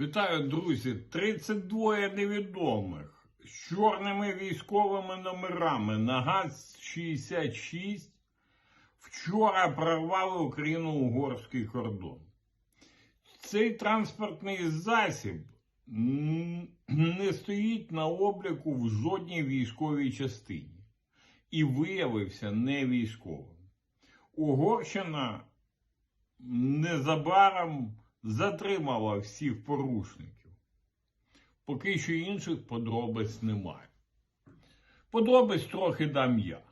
Вітаю, друзі! 32 невідомих з чорними військовими номерами на ГАЗ-66 вчора прорвали Україно-угорський кордон. Цей транспортний засіб не стоїть на обліку в жодній військовій частині і виявився не військовим. Угорщина незабаром затримала всіх порушників. Поки що інших подробиць немає. Подробиць трохи дам я.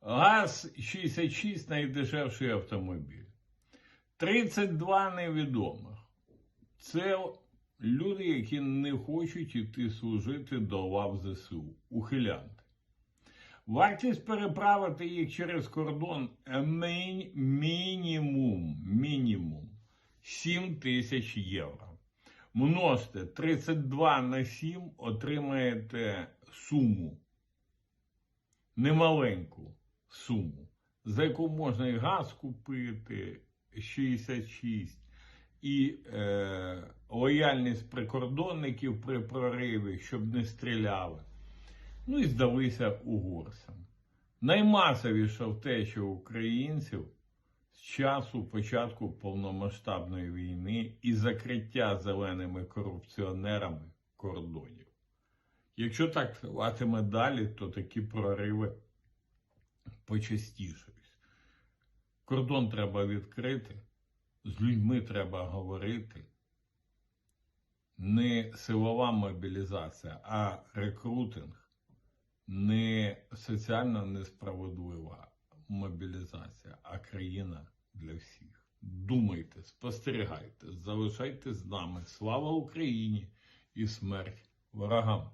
ГАЗ-66 найдешевший автомобіль. 32 невідомих. Це люди, які не хочуть іти служити до лав ЗСУ. Ухилянти. Вартість переправити їх через кордон мінімум, мінімум 7 тисяч євро. Множте 32 на 7, отримаєте суму. Немаленьку суму, за яку можна і газ купити 66, і е, лояльність прикордонників при прориві, щоб не стріляли. Ну і здалися угорцям. Наймасовіша втеча українців з часу початку повномасштабної війни і закриття зеленими корупціонерами кордонів. Якщо так триватиме далі, то такі прориви почастішають. Кордон треба відкрити, з людьми треба говорити. Не силова мобілізація, а рекрутинг не соціально несправедлива мобілізація, а країна для всіх. Думайте, спостерігайте, залишайтесь з нами. Слава Україні і смерть ворогам!